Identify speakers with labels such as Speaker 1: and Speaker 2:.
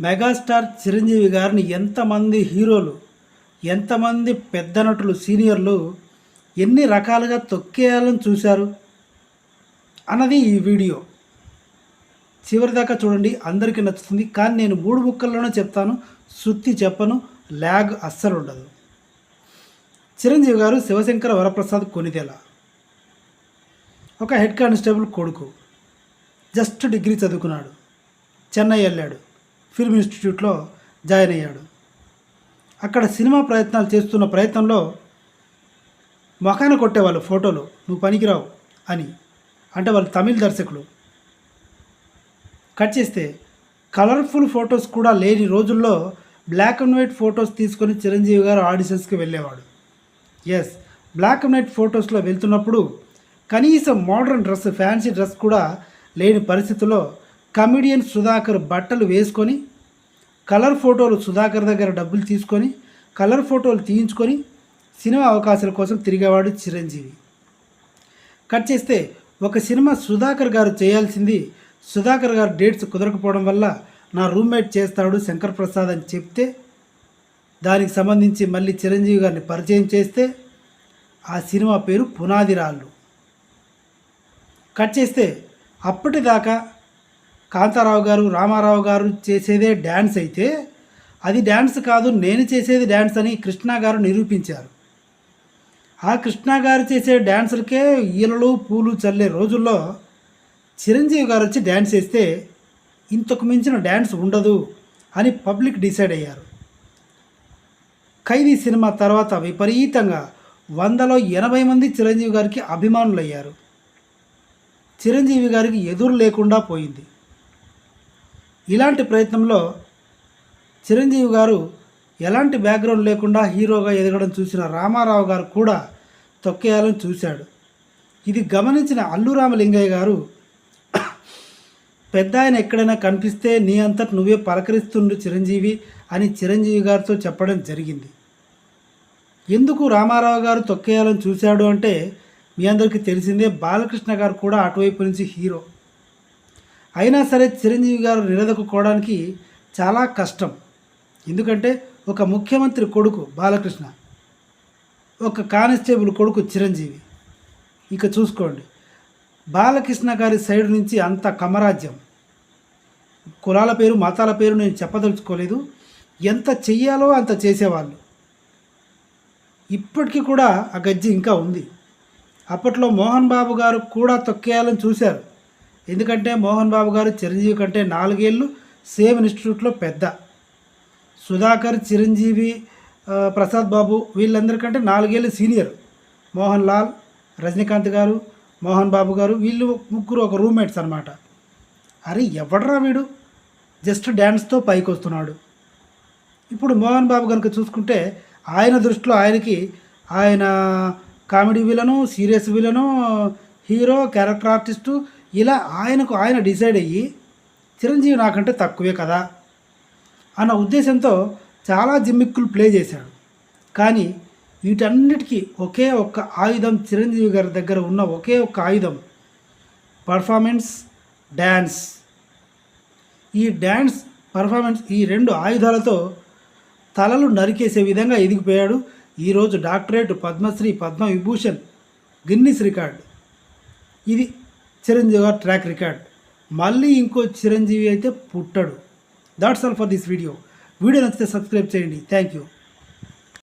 Speaker 1: Megastar Chiranjeevi గారిని ఎంతమంది హీరోలు ఎంతమంది పెద్ద నటులు సీనియర్లు ఎన్ని రకాలుగా తొక్కేయాలని చూశారు అన్నది ఈ వీడియో. చివరిదాకా చూడండి అందరికీ నచ్చుతుంది. కానీ నేను మూడు ముక్కల్లోనే చెప్తాను సుత్తి చెప్పను ల్యాగ్ అస్సలు ఉండదు. చిరంజీవి గారు శివశంకర వరప్రసాద్ కొనితెల ఒక హెడ్ కానిస్టేబుల్ కొడుకు. జస్ట్ డిగ్రీ చదువుకున్నాడు. చెన్నై వెళ్ళాడు. ఫిల్మ్ ఇన్స్టిట్యూట్లో జాయిన్ అయ్యాడు. అక్కడ సినిమా ప్రయత్నాలు చేస్తున్న ప్రయత్నంలో మొఖాన కొట్టేవాళ్ళు ఫోటోలు నువ్వు పనికిరావు అని. అంటే వాళ్ళు తమిళ దర్శకులు. కట్ చేస్తే కలర్ఫుల్ ఫొటోస్ కూడా లేని రోజుల్లో బ్లాక్ అండ్ వైట్ ఫొటోస్ తీసుకొని చిరంజీవి గారు ఆడిషన్స్కి వెళ్ళేవాడు. ఎస్ బ్లాక్ అండ్ వైట్ ఫొటోస్లో వెళ్తున్నప్పుడు కనీసం మోడర్న్ డ్రెస్ ఫ్యాన్సీ డ్రెస్ కూడా లేని పరిస్థితుల్లో కమిడియన్ సుధాకర్ బట్టలు వేసుకొని కలర్ ఫోటోలు సుధాకర్ దగ్గర డబ్బులు తీసుకొని కలర్ ఫోటోలు తీయించుకొని సినిమా అవకాశాల కోసం తిరిగేవాడు చిరంజీవి. కట్ చేస్తే ఒక సినిమా సుధాకర్ గారు చేయాల్సింది సుధాకర్ గారు డేట్స్ కుదరకపోవడం వల్ల నా రూమ్మేట్ చేస్తాడు శంకర్ ప్రసాద్ అని చెప్తే దానికి సంబంధించి మళ్ళీ చిరంజీవి గారిని పరిచయం చేస్తే ఆ సినిమా పేరు పునాది రాళ్ళు కట్ చేస్తే అప్పటిదాకా కాంతారావు గారు రామారావు గారు చేసేదే డ్యాన్స్ అయితే అది డ్యాన్స్ కాదు నేను చేసేది డ్యాన్స్ అని కృష్ణ గారు నిరూపించారు. ఆ కృష్ణ గారు చేసే డ్యాన్సులకే ఈలలు పూలు చల్లే రోజుల్లో చిరంజీవి గారు వచ్చి డ్యాన్స్ చేస్తే ఇంతకు మించిన డ్యాన్స్ ఉండదు అని పబ్లిక్ డిసైడ్ అయ్యారు. ఖైదీ సినిమా తర్వాత విపరీతంగా వందలో ఎనభై మంది చిరంజీవి గారికి అభిమానులయ్యారు. చిరంజీవి గారికి ఎదురు లేకుండా పోయింది. ఇలాంటి ప్రయత్నంలో చిరంజీవి గారు ఎలాంటి బ్యాక్గ్రౌండ్ లేకుండా హీరోగా ఎదగడం చూసిన రామారావు గారు కూడా తొక్కేయాలని చూశాడు. ఇది గమనించిన అల్లు రామలింగయ్య గారు పెద్ద ఆయన ఎక్కడైనా కనిపిస్తే నీ అంతటి నువ్వే పలకరిస్తుండు చిరంజీవి అని చిరంజీవి గారితో చెప్పడం జరిగింది. ఎందుకు రామారావు గారు తొక్కేయాలని చూశాడు అంటే మీ అందరికీ తెలిసిందే బాలకృష్ణ గారు కూడా అటువైపు నుంచి హీరో. అయినా సరే చిరంజీవి గారు నిలదొక్కుకోవడానికి చాలా కష్టం. ఎందుకంటే ఒక ముఖ్యమంత్రి కొడుకు బాలకృష్ణ ఒక కానిస్టేబుల్ కొడుకు చిరంజీవి. ఇక చూసుకోండి బాలకృష్ణ గారి సైడ్ నుంచి అంత కమరాజ్యం. కులాల పేరు మతాల పేరు నేను చెప్పదలుచుకోలేదు. ఎంత చెయ్యాలో అంత చేసేవాళ్ళు. ఇప్పటికీ కూడా ఆ గజ్జి ఇంకా ఉంది. అప్పట్లో మోహన్ బాబు గారు కూడా తొక్కేయాలని చూశారు. ఎందుకంటే మోహన్ బాబు గారు చిరంజీవి కంటే నాలుగేళ్ళు సేమ్ ఇన్స్టిట్యూట్లో పెద్ద. సుధాకర్ చిరంజీవి ప్రసాద్ బాబు వీళ్ళందరికంటే నాలుగేళ్ళు సీనియర్. మోహన్ లాల్ రజనీకాంత్ గారు మోహన్ బాబు గారు వీళ్ళు ముగ్గురు ఒక రూమ్మేట్స్ అనమాట అరే ఎవడరా వీడు? జస్ట్ డ్యాన్స్తో పైకి వస్తున్నాడు ఇప్పుడు మోహన్ బాబు కనుక చూసుకుంటే ఆయన దృష్టిలో ఆయనకి ఆయన comedy villain serious villain hero character artist ఇలా ఆయనకు ఆయన డిసైడ్ అయ్యి చిరంజీవి నాకంటే తక్కువే కదా అన్న ఉద్దేశంతో చాలా జిమ్మిక్కులు ప్లే చేశాడు. కానీ వీటన్నిటికీ ఒకే ఒక్క ఆయుధం చిరంజీవి గారి దగ్గర ఉన్న ఒకే ఒక్క ఆయుధం పర్ఫార్మెన్స్ డ్యాన్స్ ఈ డ్యాన్స్ పర్ఫార్మెన్స్ ఈ రెండు ఆయుధాలతో తలలు నరికేసే విధంగా ఎదిగిపోయాడు ఈరోజు doctorate Padmashri Padma Vibhushan Guinness record. ఇది చిరంజీవి గారు ట్రాక్ రికార్డ్ మళ్ళీ ఇంకో చిరంజీవి అయితే పుట్టడు. That's all for this video video నచ్చితే సబ్స్క్రైబ్ చేయండి. Thank you